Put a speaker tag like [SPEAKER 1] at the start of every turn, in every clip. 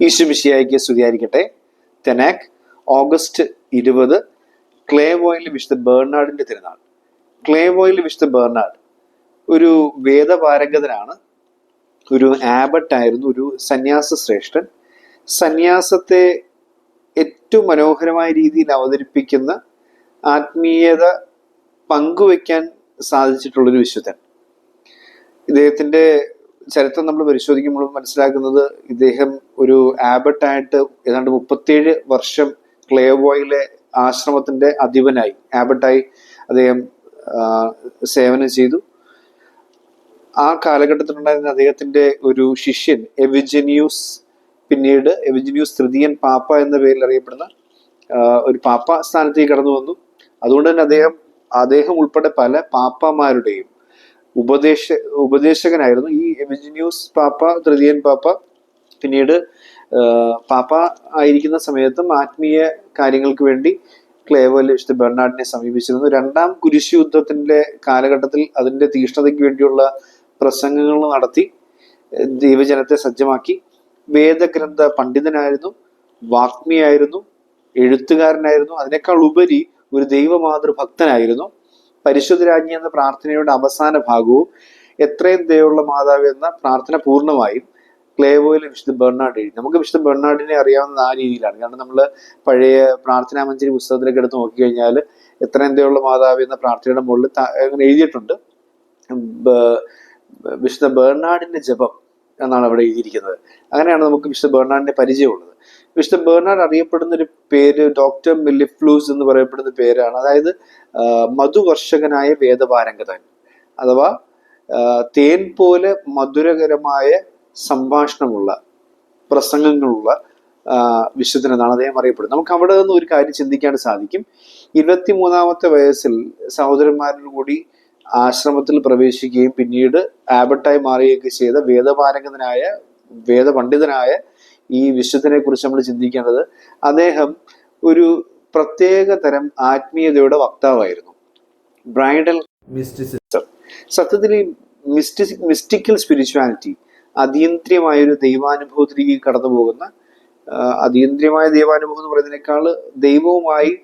[SPEAKER 1] ഈശുമിശിയായിക്ക് സ്തുതിയായിരിക്കട്ടെ. തെനാക് ഓഗസ്റ്റ് ഇരുപത് ക്ലേവോയിൽ വിശുദ്ധ ബേർണാഡിന്റെ തിരുനാൾ. ക്ലേവോയിൽ വിശുദ്ധ ബേർണാഡ് ഒരു വേദപാരംഗതനാണ്. ഒരു ആബട്ട് ആയിരുന്നു ഒരു സന്യാസ ശ്രേഷ്ഠൻ. സന്യാസത്തെ ഏറ്റവും മനോഹരമായ രീതിയിൽ അവതരിപ്പിക്കുന്ന ആത്മീയത പങ്കുവെക്കാൻ സാധിച്ചിട്ടുള്ളൊരു വിശുദ്ധൻ. ഇദ്ദേഹത്തിന്റെ ചരിത്രം നമ്മൾ പരിശോധിക്കുമ്പോൾ മനസ്സിലാക്കുന്നത് ഇദ്ദേഹം ഒരു ആബട്ടായിട്ട് ഏതാണ്ട് മുപ്പത്തിയേഴ് വർഷം ക്ലേവോയിലെ ആശ്രമത്തിന്റെ അധിപനായി. ആബട്ടായി അദ്ദേഹം സേവനം ചെയ്തു. ആ കാലഘട്ടത്തിലുണ്ടായിരുന്ന അദ്ദേഹത്തിന്റെ ഒരു ശിഷ്യൻ എവിജനിയൂസ് പിന്നീട് എവിജനിയൂസ് തൃതീയൻ പാപ്പ എന്ന പേരിൽ അറിയപ്പെടുന്ന ഒരു പാപ്പ സ്ഥാനത്തേക്ക് കടന്നു വന്നു. അതുകൊണ്ട് തന്നെ അദ്ദേഹം അദ്ദേഹം ഉൾപ്പെടെ പല പാപ്പമാരുടെയും ഉപദേശ ഉപദേശകനായിരുന്നു. ഈ എമിജിന്യൂസ് പാപ്പ തൃതീയൻ പാപ്പ പിന്നീട് പാപ്പ ആയിരിക്കുന്ന സമയത്തും ആത്മീയ കാര്യങ്ങൾക്ക് വേണ്ടി ക്ലേവൽ വിശുദ്ധ ബെർണാഡിനെ സമീപിച്ചിരുന്നു. രണ്ടാം കുരിശു യുദ്ധത്തിന്റെ കാലഘട്ടത്തിൽ അതിന്റെ തീഷ്ണതയ്ക്ക് വേണ്ടിയുള്ള പ്രസംഗങ്ങൾ നടത്തി ദൈവജനത്തെ സജ്ജമാക്കി. വേദഗ്രന്ഥ പണ്ഡിതനായിരുന്നു വാഗ്മിയായിരുന്നു എഴുത്തുകാരനായിരുന്നു. അതിനേക്കാൾ ഉപരി ഒരു ദൈവമാതൃഭക്തനായിരുന്നു. പരിശുദ്ധ രാജ്ഞി എന്ന പ്രാർത്ഥനയുടെ അവസാന ഭാഗവും എത്രയും ദയുള്ള മാതാവ് എന്ന പ്രാർത്ഥന പൂർണമായും ക്ലേവോയിലെ വിശുദ്ധ ബെർണാഡ് എഴുതി. നമുക്ക് വിശുദ്ധ ബെർണാഡിനെ അറിയാവുന്നത് ആ രീതിയിലാണ്. കാരണം നമ്മൾ പഴയ പ്രാർത്ഥനാ മഞ്ചരി പുസ്തകത്തിലേക്ക് എടുത്ത് നോക്കിക്കഴിഞ്ഞാൽ എത്രയും ദയുള്ള മാതാവ് എന്ന പ്രാർത്ഥനയുടെ മുകളിൽ അങ്ങനെ എഴുതിയിട്ടുണ്ട്. വിശുദ്ധ ബേർണാഡിന്റെ ജപം എന്നാണ് അവിടെ എഴുതിയിരിക്കുന്നത്. അങ്ങനെയാണ് നമുക്ക് വിശുദ്ധ ബേർണാഡിന്റെ പരിചയമുള്ളത്. വിശുദ്ധ ബേർണാഡ് അറിയപ്പെടുന്ന ഒരു പേര് ഡോക്ടർ മില്ലിഫ്ലൂസ് എന്ന് പറയപ്പെടുന്ന പേരാണ്. അതായത് മധുവർഷകനായ വേദപാരംഗതൻ അഥവാ തേൻ പോലെ മധുരകരമായ സംഭാഷണമുള്ള പ്രസംഗങ്ങളുള്ള വിശുദ്ധൻ എന്നാണ് അദ്ദേഹം അറിയപ്പെടുന്നത്. നമുക്ക് അവിടെ നിന്ന് ഒരു കാര്യം ചിന്തിക്കാൻ സാധിക്കും. ഇരുപത്തി മൂന്നാമത്തെ വയസ്സിൽ സഹോദരന്മാരിൽ കൂടി ആശ്രമത്തിൽ പ്രവേശിക്കുകയും പിന്നീട് ആബട്ടായി മാറുകയൊക്കെ ചെയ്ത വേദപാരംഗതനായ വേദപണ്ഡിതനായ ഈ വിശുദ്ധനെ കുറിച്ച് നമ്മൾ ചിന്തിക്കേണ്ടത് അദ്ദേഹം ഒരു പ്രത്യേക തരം ആത്മീയതയുടെ വക്താവായിരുന്നു. Bridal mysticism. സത്യത്തിൽ ഈ മിസ്റ്റി മിസ്റ്റിക്കൽ സ്പിരിച്വാലിറ്റി അതീന്ദ്രിയമായ ഒരു ദൈവാനുഭവത്തിലേക്ക് കടന്നു പോകുന്ന അതീന്ദ്രിയമായ ദൈവാനുഭവം എന്ന് പറയുന്നതിനേക്കാൾ ദൈവവുമായി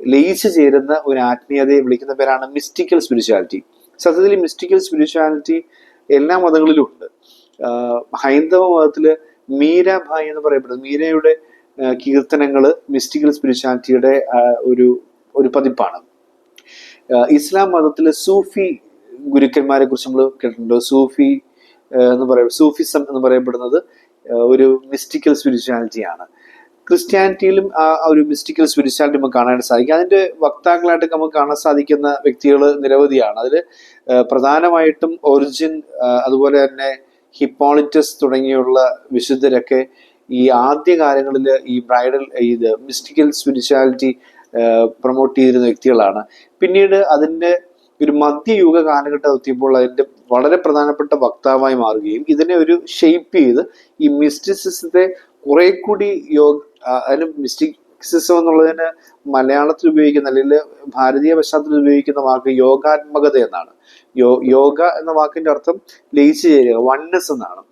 [SPEAKER 1] ലയിച്ചു ചേരുന്ന ഒരു ആത്മീയതയെ വിളിക്കുന്ന പേരാണ് മിസ്റ്റിക്കൽ സ്പിരിച്വാലിറ്റി സത്യത്തിൽ മിസ്റ്റിക്കൽ സ്പിരിച്വാലിറ്റി എല്ലാ മതങ്ങളിലും ഉണ്ട്. ഹൈന്ദവ മതത്തിൽ മീരാഭായ് എന്ന് പറയപ്പെടുന്നത് മീരയുടെ കീർത്തനങ്ങൾ മിസ്റ്റിക്കൽ സ്പിരിച്വാലിറ്റിയുടെ ഒരു ഒരു പതിപ്പാണ്. ഇസ്ലാം മതത്തിലെ സൂഫി ഗുരുക്കന്മാരെ കുറിച്ച് നമ്മൾ കേട്ടിട്ടുണ്ട്? സൂഫി എന്ന് പറയുന്നത് സൂഫിസം എന്ന് പറയപ്പെടുന്നത് ഒരു മിസ്റ്റിക്കൽ സ്പിരിച്വാലിറ്റിയാണ് ക്രിസ്ത്യാനിറ്റിയിലും ആ ഒരു മിസ്റ്റിക്കൽ സ്പിരിച്വാലിറ്റി നമുക്ക് കാണാൻ സാധിക്കും. അതിന്റെ വക്താക്കളായിട്ട് നമുക്ക് കാണാൻ സാധിക്കുന്ന വ്യക്തികൾ നിരവധിയാണ്. അതിൽ പ്രധാനമായിട്ടും ഒറിജിൻ അതുപോലെ തന്നെ ഹിപ്പോളിറ്റസ് തുടങ്ങിയുള്ള വിശുദ്ധരൊക്കെ ഈ ആദ്യ കാലങ്ങളിൽ ഈ ബ്രൈഡൽ ഇത് മിസ്റ്റിക്കൽ സ്പിരിച്വാലിറ്റി പ്രൊമോട്ട് ചെയ്തിരുന്ന വ്യക്തികളാണ്. പിന്നീട് അതിന്റെ ഒരു മധ്യയുഗ കാലഘട്ടം എത്തിയപ്പോൾ അതിന്റെ വളരെ പ്രധാനപ്പെട്ട വക്താവായി മാറുകയും ഇതിനെ ഒരു ഷെയ്പ്പ് ചെയ്ത് ഈ മിസ്റ്റിസിസത്തെ കുറെ കൂടി യോഗ അതിന് മിസ്റ്റിക്സിസം എന്നുള്ളതിന് മലയാളത്തിൽ ഉപയോഗിക്കുന്ന അല്ലെങ്കിൽ ഭാരതീയ പശ്ചാത്തലത്തിൽ ഉപയോഗിക്കുന്ന വാക്ക് യോഗാത്മകത എന്നാണ്. യോ യോഗ എന്ന വാക്കിന്റെ അർത്ഥം ലയിച്ചു ചേരുക വണ്ണസ് എന്നാണ്.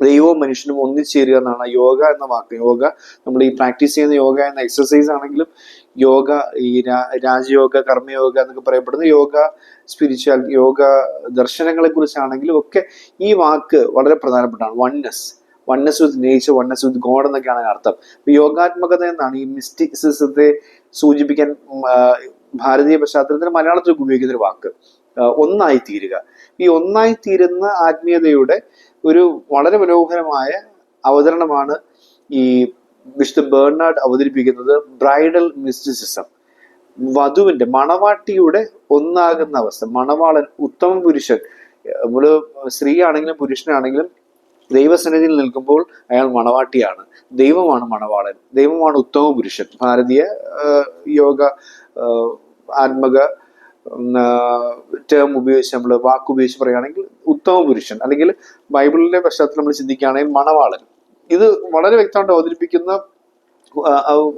[SPEAKER 1] ദൈവവും മനുഷ്യനും ഒന്നിച്ചേരുക എന്നാണ് യോഗ എന്ന വാക്ക്. യോഗ നമ്മൾ ഈ പ്രാക്ടീസ് ചെയ്യുന്ന യോഗ എന്ന എക്സസൈസ് ആണെങ്കിലും യോഗ ഈ രാജയോഗ കർമ്മയോഗ എന്നൊക്കെ പറയപ്പെടുന്ന യോഗ സ്പിരിച്വൽ യോഗ ദർശനങ്ങളെ കുറിച്ചാണെങ്കിലും ഒക്കെ ഈ വാക്ക് വളരെ പ്രധാനപ്പെട്ടാണ്. Oneness oneness with nature oneness with God എന്നൊക്കെയാണ് അർത്ഥം. യോഗാത്മകത എന്നാണ് ഈ മിസ്റ്റിസിസത്തെ സൂചിപ്പിക്കാൻ ഭാരതീയ പശ്ചാത്തലത്തിൽ മലയാളത്തിൽ ഉപയോഗിക്കുന്ന ഒരു വാക്ക്. ഒന്നായി തീരുക ഈ ഒന്നായി തീരുന്ന ആത്മീയതയുടെ ഒരു വളരെ മനോഹരമായ അവതരണമാണ് ഈ വിശുദ്ധ ബേർണാഡ് അവതരിപ്പിക്കുന്നത് ബ്രൈഡൽ മിസ്റ്റിസിസം. വധുവിന്റെ മണവാട്ടിയുടെ ഒന്നാകുന്ന അവസ്ഥ. മണവാളൻ ഉത്തമ പുരുഷൻ. നമ്മൾ സ്ത്രീ ആണെങ്കിലും പുരുഷനാണെങ്കിലും ദൈവസന്നിധിയിൽ നിൽക്കുമ്പോൾ അയാൾ മണവാട്ടിയാണ്. ദൈവമാണ് മണവാളൻ. ദൈവമാണ് ഉത്തമ പുരുഷൻ. ഭാരതീയ യോഗ ആത്മക ടേം ഉപയോഗിച്ച് നമ്മൾ വാക്ക് ഉപയോഗിച്ച് പറയുകയാണെങ്കിൽ ഉത്തമ പുരുഷൻ. അല്ലെങ്കിൽ ബൈബിളിന്റെ പശ്ചാത്തലം നമ്മൾ ചിന്തിക്കുകയാണെങ്കിൽ മണവാളൻ. ഇത് വളരെ വ്യക്തമായിട്ട് അവതരിപ്പിക്കുന്ന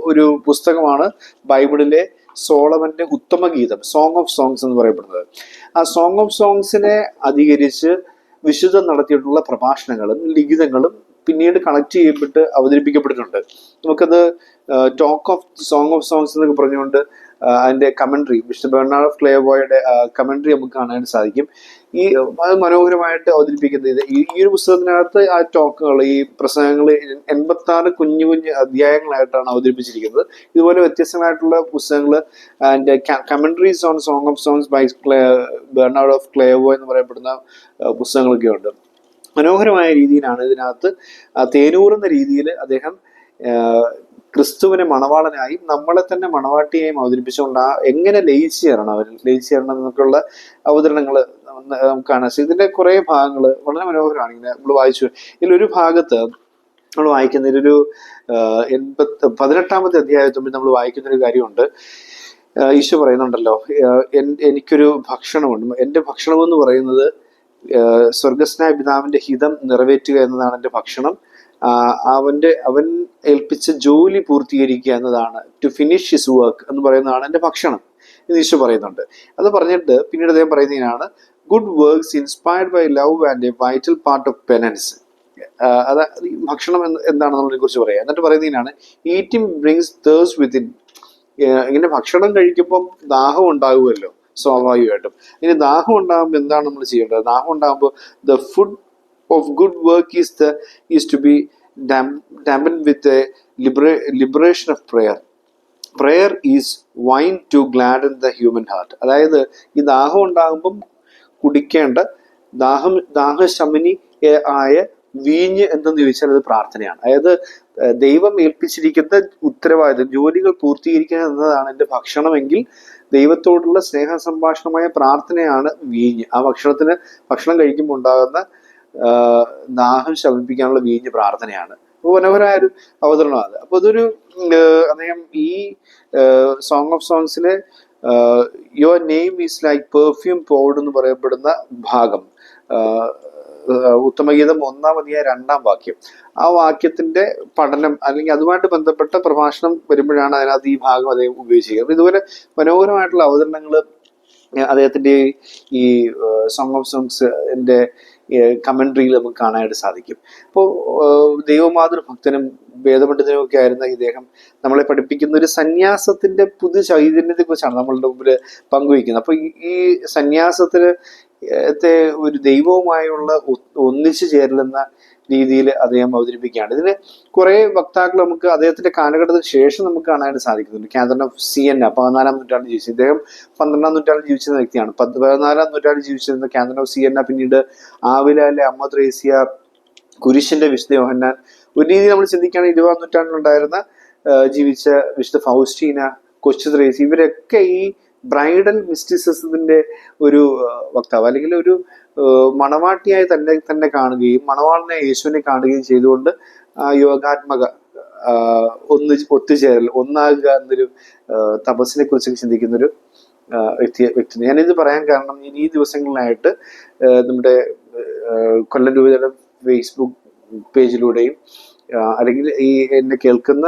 [SPEAKER 1] ഒരു പുസ്തകമാണ് ബൈബിളിലെ സോളമന്റെ ഉത്തമ ഗീതം സോങ് ഓഫ് സോങ്സ് എന്ന് പറയപ്പെടുന്നത്. ആ സോങ് ഓഫ് സോങ്സിനെ അധികരിച്ച് വിശുദ്ധം നടത്തിയിട്ടുള്ള പ്രഭാഷണങ്ങളും ലിഖിതങ്ങളും പിന്നീട് കണക്ട് ചെയ്യപ്പെട്ട് അവതരിപ്പിക്കപ്പെട്ടിട്ടുണ്ട്. നമുക്കത് talk of Song of Songs എന്നൊക്കെ പറഞ്ഞുകൊണ്ട് അതിന്റെ കമന്ററി മിസ്റ്റർ ബെർണാഡ് ഓഫ് ക്ലേബോയുടെ കമന്ററി നമുക്ക് കാണാൻ സാധിക്കും. ഈ അത് മനോഹരമായിട്ട് അവതരിപ്പിക്കുന്ന ഇത്. ഈ ഒരു പുസ്തകത്തിനകത്ത് ആ ടോക്കുകൾ ഈ പ്രസംഗങ്ങൾ എൺപത്തി ആറ് കുഞ്ഞു കുഞ്ഞു അധ്യായങ്ങളായിട്ടാണ് അവതരിപ്പിച്ചിരിക്കുന്നത്. ഇതുപോലെ വ്യത്യസ്തമായിട്ടുള്ള പുസ്തകങ്ങൾ and commentaries on Song of Songs by Clair Bernard of Clairvaux എന്ന് പറയപ്പെടുന്ന പുസ്തകങ്ങളൊക്കെ ഉണ്ട്. മനോഹരമായ രീതിയിലാണ് ഇതിനകത്ത് തേനൂറുന്ന രീതിയിൽ അദ്ദേഹം ക്രിസ്തുവിനെ മണവാളനായും നമ്മളെ തന്നെ മണവാട്ടിയായും അവതരിപ്പിച്ചുകൊണ്ട് ആ എങ്ങനെ ലയിച്ചു ചേരണം അവർ ലയിച്ചു ചേരണം എന്നൊക്കെയുള്ള അവതരണങ്ങൾ നമുക്ക് കാണാൻ സാധിക്കും. ഇതിന്റെ കുറെ ഭാഗങ്ങൾ വളരെ മനോഹരമാണ്. ഇങ്ങനെ നമ്മൾ വായിച്ചു. ഇതിലൊരു ഭാഗത്ത് നമ്മൾ വായിക്കുന്ന ഒരു എൺപത്തി പതിനെട്ടാമത്തെ അധ്യായത്തിൽ നമ്മൾ വായിക്കുന്ന ഒരു കാര്യമുണ്ട്. ഈശോ പറയുന്നുണ്ടല്ലോ എനിക്കൊരു ഭക്ഷണമുണ്ട്. എന്റെ ഭക്ഷണം എന്ന് പറയുന്നത് സ്വർഗസ്നായ പിതാവിന്റെ ഹിതം നിറവേറ്റുക എന്നതാണ് എന്റെ ഭക്ഷണം. ആഹ് അവന്റെ അവൻ ഏൽപ്പിച്ച ജോലി പൂർത്തീകരിക്കുക എന്നതാണ് ടു ഫിനിഷ് ഹിസ് വർക്ക് എന്ന് പറയുന്നതാണ് എന്റെ ഭക്ഷണം എന്ന് ഈശോ പറയുന്നുണ്ട്. അത് പറഞ്ഞിട്ട് പിന്നീട് അദ്ദേഹം പറയുന്നതിനാണ് good works inspired by love and a vital part of penance അത് ഈ ഭക്ഷണം എന്താണെന്നുള്ളതിനെ കുറിച്ച് പറയാം? എന്നിട്ട് പറയുന്നതിനാണ് ഈറ്റിംഗ് ബ്രിങ്സ് തേഴ്സ് വിത്തിൻ ഇങ്ങനെ ഭക്ഷണം കഴിക്കുമ്പം ദാഹം ഉണ്ടാകുമല്ലോ സ്വാഭാവികമായിട്ടും. ഇനി ദാഹം ഉണ്ടാകുമ്പോൾ എന്താണ് നമ്മൾ ചെയ്യേണ്ടത്? ദാഹം ഉണ്ടാകുമ്പോൾ the food of work is the is to be be dampened with the libera liberation of prayer. Prayer is wine to gladden the human heart അതായത് ഈ ദാഹം ഉണ്ടാകുമ്പം കുടിക്കേണ്ട ദാഹം ദാഹശമനി ആയ വീഞ്ഞ് എന്തെന്ന് ചോദിച്ചാൽ അത് പ്രാർത്ഥനയാണ്. അതായത് ദൈവം ഏൽപ്പിച്ചിരിക്കുന്ന ഉത്തരവാദിത്തം ജോലികൾ പൂർത്തീകരിക്കുക എന്നതാണ് എന്റെ ഭക്ഷണമെങ്കിൽ ദൈവത്തോടുള്ള സ്നേഹ സംഭാഷണമായ പ്രാർത്ഥനയാണ് വീഞ്ഞ്. ആ ഭക്ഷണത്തിന് ഭക്ഷണം കഴിക്കുമ്പോൾ ഉണ്ടാകുന്ന ദാഹം ശമിപ്പിക്കാനുള്ള വീഞ്ഞ് പ്രാർത്ഥനയാണ്. അപ്പോൾ മനോഹരമായ ഒരു അവതരണമാണ്. അപ്പൊ അപ്പോൾ അതൊരു അദ്ദേഹം ഈ song of സോങ്സിലെ your name is like perfume poured എന്ന് പറയപ്പെടുന്ന ഭാഗം. ഉത്തമഗീതം ഒന്നാം അധികം രണ്ടാം വാക്യം. ആ വാക്യത്തിന്റെ പഠനം അല്ലെങ്കിൽ അതുമായിട്ട് ബന്ധപ്പെട്ട പ്രഭാഷണം വരുമ്പോഴാണ് അതിനകത്ത് ഈ ഭാഗം അദ്ദേഹം ഉപയോഗിച്ചിരിക്കുന്നത്. അപ്പൊ ഇതുപോലെ മനോഹരമായിട്ടുള്ള അവതരണങ്ങൾ അദ്ദേഹത്തിന്റെ ഈ സോങ് ഓഫ് സോങ്സിന്റെ കമന്ററിയിൽ നമുക്ക് കാണാനായിട്ട് സാധിക്കും. അപ്പോൾ ദൈവമാതൃ ഭക്തനും വേദപണ്ഡിതനും ഒക്കെ ആയിരുന്ന ഇദ്ദേഹം നമ്മളെ പഠിപ്പിക്കുന്ന ഒരു സന്യാസത്തിന്റെ പുതു ചൈതന്യത്തെ കുറിച്ചാണ് നമ്മളുടെ മുമ്പിൽ പങ്കുവയ്ക്കുന്നത്. അപ്പൊ ഈ- ഈ സന്യാസത്തിന് ത്തെ ഒരു ദൈവവുമായുള്ള ഒന്നിച്ചു ചേരലെന്ന രീതിയിൽ അദ്ദേഹം അവതരിപ്പിക്കുകയാണ്. ഇതിന് കുറെ വക്താക്കൾ നമുക്ക് അദ്ദേഹത്തിന്റെ കാലഘട്ടത്തിന് ശേഷം നമുക്ക് കാണാനായിട്ട് സാധിക്കുന്നുണ്ട്. കാതറിൻ ഓഫ് സി എൻ പതിനാലാം നൂറ്റാണ്ടിൽ ജീവിച്ചു. ഇദ്ദേഹം പന്ത്രണ്ടാം നൂറ്റാണ്ടിൽ ജീവിച്ചിരുന്ന വ്യക്തിയാണ്. പതിനാലാം നൂറ്റാണ്ടിൽ ജീവിച്ചിരുന്ന കാതറിൻ ഓഫ് സി എൻ പിന്നീട് ആവിലാലെ അമ്മ ത്രേസ്യ കുരിശിന്റെ വിശുദ്ധ യോഹന്നാൻ. ഒരു രീതി നമ്മൾ ചിന്തിക്കുകയാണെങ്കിൽ ഇരുപതാം നൂറ്റാണ്ടിലുണ്ടായിരുന്ന ജീവിച്ച വിശുദ്ധ ഫൗസ്റ്റീന കൊച്ചു ത്രേസി ഇവരൊക്കെ ഈ ബ്രൈഡൽ മിസ്റ്റിസിസത്തിന്റെ ഒരു വക്താവ് അല്ലെങ്കിൽ ഒരു മണവാട്ടിയായി തന്നെ തന്നെ കാണുകയും മണവാളിനെ യേശുവിനെ കാണുകയും ചെയ്തുകൊണ്ട് യോഗാത്മക ഒന്ന് ഒത്തുചേരൽ ഒന്നാകുക എന്നൊരു തപസ്സിനെ കുറിച്ചൊക്കെ ചിന്തിക്കുന്നൊരു വ്യക്തി വ്യക്തി ഞാനിത് പറയാൻ കാരണം ഇനി ഈ ദിവസങ്ങളിലായിട്ട് നമ്മുടെ കൊല്ലം രൂപതയുടെ ഫേസ്ബുക്ക് പേജിലൂടെയും അല്ലെങ്കിൽ ഈ എന്നെ കേൾക്കുന്ന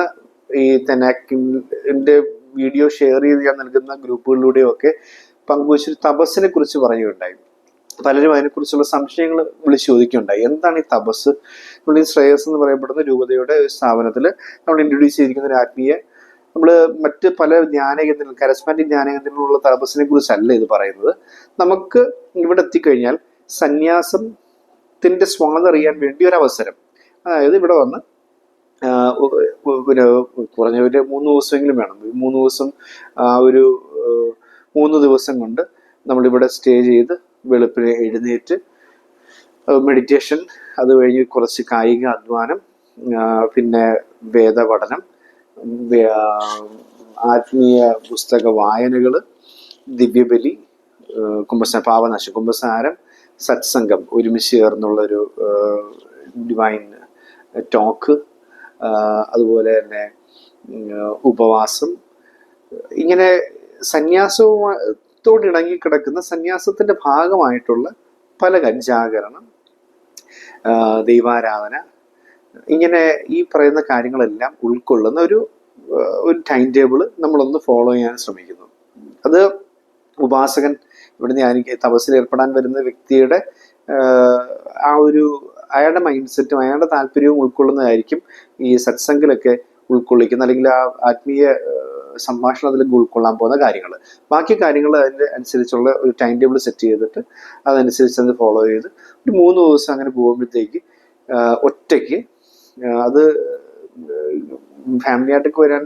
[SPEAKER 1] ഈ തെനാക്കിന്റെ വീഡിയോ ഷെയർ ചെയ്ത് ഞാൻ നൽകുന്ന ഗ്രൂപ്പുകളിലൂടെയും ഒക്കെ പങ്കുവച്ചൊരു തപസ്സിനെ കുറിച്ച് പറയുകയുണ്ടായി. പലരും അതിനെക്കുറിച്ചുള്ള സംശയങ്ങൾ വിളിച്ചു ചോദിക്കുകയുണ്ടായി. എന്താണ് ഈ തപസ്? നമ്മൾ ഈ ശ്രേയസ് എന്ന് പറയപ്പെടുന്ന രൂപതയുടെ സ്ഥാപനത്തിൽ നമ്മൾ ഇൻട്രൊഡ്യൂസ് ചെയ്തിരിക്കുന്ന ഒരു ആത്മീയ നമ്മൾ മറ്റ് പല ജ്ഞാനകേന്ദ്രങ്ങൾ കരസ്മാറ്റിക് ജ്ഞാനകേന്ദ്രങ്ങളിലുള്ള തപസ്സിനെ കുറിച്ചല്ല ഇത് പറയുന്നത്. നമുക്ക് ഇവിടെ എത്തിക്കഴിഞ്ഞാൽ സന്യാസത്തിന്റെ സ്വാദ് അറിയാൻ വേണ്ടി ഒരു അവസരം. അതായത് ഇവിടെ വന്ന് പിന്നെ കുറഞ്ഞ ഒരു മൂന്ന് ദിവസമെങ്കിലും വേണം. മൂന്ന് ദിവസം ആ ഒരു മൂന്ന് ദിവസം കൊണ്ട് നമ്മളിവിടെ സ്റ്റേ ചെയ്ത് വെളുപ്പിനെ എഴുന്നേറ്റ് മെഡിറ്റേഷൻ അത് കഴിഞ്ഞ് കുറച്ച് കായിക അധ്വാനം പിന്നെ വേദപഠനം ആത്മീയ പുസ്തക വായനകൾ ദിവ്യബലി കുംഭസ പാവനാശം കുംഭസാരം സത്സംഗം ഒരുമിച്ച് ചേർന്നുള്ളൊരു ഡിവൈൻ ടോക്ക് അതുപോലെ തന്നെ ഉപവാസം. ഇങ്ങനെ സന്യാസവുമായിത്തോട് ഇണങ്ങിക്കിടക്കുന്ന സന്യാസത്തിന്റെ ഭാഗമായിട്ടുള്ള പല ജാഗരണം ദൈവാരാധന ഇങ്ങനെ ഈ പറയുന്ന കാര്യങ്ങളെല്ലാം ഉൾക്കൊള്ളുന്ന ഒരു ഒരു ടൈം ടേബിൾ നമ്മളൊന്ന് ഫോളോ ചെയ്യാൻ ശ്രമിക്കുന്നു. അത് ഉപാസകൻ ഇവിടെ ഞാൻ തപസ്സിൽ ഏർപ്പെടാൻ വരുന്ന വ്യക്തിയുടെ ആ ഒരു അയാളുടെ മൈൻഡ് സെറ്റും അയാളുടെ താല്പര്യവും ഉൾക്കൊള്ളുന്നതായിരിക്കും ഈ സത്സംഗിലൊക്കെ ഉൾക്കൊള്ളിക്കുന്ന അല്ലെങ്കിൽ ആ ആത്മീയ സംഭാഷണത്തിൽ ഉൾക്കൊള്ളാൻ പോകുന്ന കാര്യങ്ങൾ. ബാക്കി കാര്യങ്ങൾ അതിന്റെ അനുസരിച്ചുള്ള ഒരു ടൈം ടേബിൾ സെറ്റ് ചെയ്തിട്ട് അതനുസരിച്ച് അത് ഫോളോ ചെയ്ത് ഒരു മൂന്ന് ദിവസം അങ്ങനെ പോകുമ്പോഴത്തേക്ക് ഒറ്റയ്ക്ക് അത് ഫാമിലി ആയിട്ടൊക്കെ വരാൻ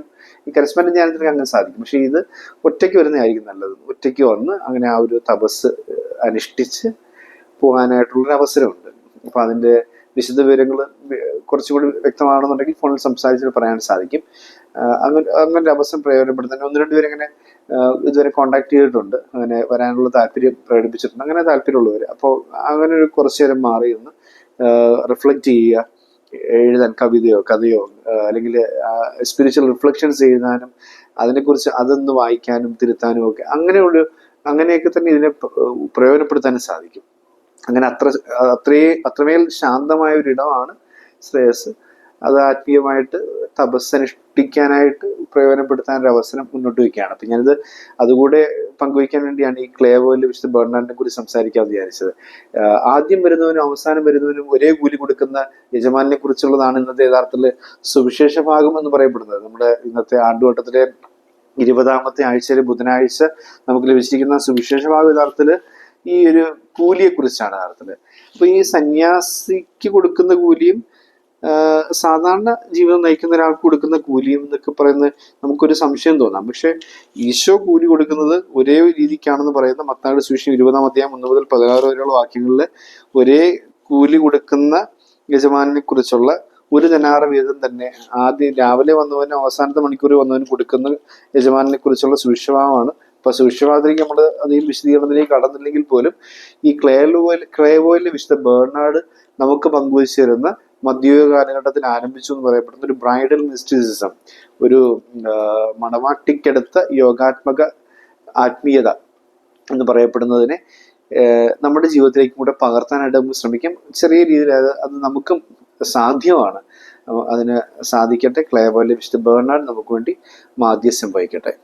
[SPEAKER 1] ഈ കരസ്പെൻഡ് ധ്യാനത്തിനൊക്കെ അങ്ങനെ സാധിക്കും. പക്ഷേ ഇത് ഒറ്റയ്ക്ക് വരുന്നതായിരിക്കും നല്ലത്. ഒറ്റയ്ക്ക് വന്ന് അങ്ങനെ ആ ഒരു തപസ് അനുഷ്ഠിച്ച് പോകാനായിട്ടുള്ളൊരു അവസരമുണ്ട് അപ്പോൾ അതിന്റെ വിശദ വിവരങ്ങൾ കുറച്ചുകൂടി വ്യക്തമാണെന്നുണ്ടെങ്കിൽ ഫോണിൽ സംസാരിച്ചിട്ട് പറയാൻ സാധിക്കും. അങ്ങനെ അങ്ങനെ ഒരു അവസരം പ്രയോജനപ്പെടുത്താൻ ഒന്ന് രണ്ട് പേര് അങ്ങനെ ഇതുവരെ കോണ്ടാക്ട് ചെയ്തിട്ടുണ്ട്. അങ്ങനെ വരാനുള്ള താല്പര്യം പ്രകടിപ്പിച്ചിട്ടുണ്ട്. അങ്ങനെ താല്പര്യമുള്ളവർ അപ്പോൾ അങ്ങനെ ഒരു കുറച്ച് നേരം മാറി ഒന്ന് റിഫ്ലക്റ്റ് ചെയ്യുക എഴുതാൻ കവിതയോ കഥയോ അല്ലെങ്കിൽ സ്പിരിച്വൽ റിഫ്ലക്ഷൻസ് എഴുതാനും അതിനെക്കുറിച്ച് അതൊന്ന് വായിക്കാനും തിരുത്താനും ഒക്കെ അങ്ങനെയുള്ള അങ്ങനെയൊക്കെ തന്നെ ഇതിനെ പ്ര- പ്രയോജനപ്പെടുത്താനും സാധിക്കും. അങ്ങനെ അത്ര അത്രേ അത്രമേൽ ശാന്തമായ ഒരു ഇടമാണ് ശ്രേയസ്. അത് ആത്മീയമായിട്ട് തപസ്സനുഷ്ഠിക്കാനായിട്ട് പ്രയോജനപ്പെടുത്താൻ ഒരു അവസരം മുന്നോട്ട് വയ്ക്കുകയാണ്. അപ്പം ഞാനിത് അതുകൂടെ പങ്കുവയ്ക്കാൻ വേണ്ടിയാണ് ഈ ക്ലേവോയിൽ വിശുദ്ധ ബെർണാഡിനെ കുറിച്ച് സംസാരിക്കാൻ വിചാരിച്ചത്. ആദ്യം വരുന്നവനും അവസാനം വരുന്നവനും ഒരേ കൂലി കൊടുക്കുന്ന യജമാനെ കുറിച്ചുള്ളതാണ് ഇന്നത്തെ യഥാർത്ഥത്തിൽ സുവിശേഷ ഭാഗം എന്ന് പറയപ്പെടുന്നത്. നമ്മുടെ ഇന്നത്തെ ആണ്ടുവട്ടത്തിലെ ഇരുപതാമത്തെ ആഴ്ചയിലെ ബുധനാഴ്ച നമുക്ക് ലഭിച്ചിരിക്കുന്ന സുവിശേഷ ഭാഗം യഥാർത്ഥത്തിൽ ഈ ഒരു കൂലിയെ കുറിച്ചാണ് അപ്പോൾ അപ്പൊ ഈ സന്യാസിക്ക് കൊടുക്കുന്ന കൂലിയും സാധാരണ ജീവിതം നയിക്കുന്ന ഒരാൾക്ക് കൊടുക്കുന്ന കൂലിയും എന്നൊക്കെ പറയുന്നത് നമുക്കൊരു സംശയം തോന്നാം. പക്ഷെ ഈശോ കൂലി കൊടുക്കുന്നത് ഒരേ രീതിക്കാണെന്ന് പറയുന്ന മത്താട് സുവിശേഷം ഇരുപതാം അധ്യായം ഒന്ന് മുതൽ പതിനാറ് വരെയുള്ള വാക്യങ്ങളിൽ ഒരേ കൂലി കൊടുക്കുന്ന യജമാനെ കുറിച്ചുള്ള ഒരു ജനാറ വീതം തന്നെ ആദ്യം രാവിലെ വന്നവന് അവസാനത്തെ മണിക്കൂർ വന്നവന് കൊടുക്കുന്ന യജമാനെ കുറിച്ചുള്ള സുവിശേഷമാണ് അപ്പൊ സുഷമാതിരിക്ക് നമ്മൾ അധികം വിശദീകരണത്തിലേക്ക് കടന്നില്ലെങ്കിൽ പോലും ഈ ക്ലേവോയിൽ ക്ലേവോയിലെ വിശുദ്ധ ബേർണാട് നമുക്ക് പങ്കുവച്ചു തരുന്ന മധ്യയുഗ കാലഘട്ടത്തിൽ ആരംഭിച്ചു എന്ന് പറയപ്പെടുന്ന ഒരു ബ്രൈഡൽ മിസ്റ്റിസിസം ഒരു മണവാട്ടിക്കെടുത്ത യോഗാത്മക ആത്മീയത എന്ന് പറയപ്പെടുന്നതിനെ നമ്മുടെ ജീവിതത്തിലേക്ക് കൂടെ പകർത്താനായിട്ട് നമുക്ക് ശ്രമിക്കാം. ചെറിയ രീതിയിൽ അത് അത് നമുക്കും സാധ്യമാണ്. അതിന് സാധിക്കട്ടെ ക്ലേബോയിലെ വിശുദ്ധ ബേർണാഡ് നമുക്ക് വേണ്ടി മാധ്യസ്ഥം വഹിക്കട്ടെ.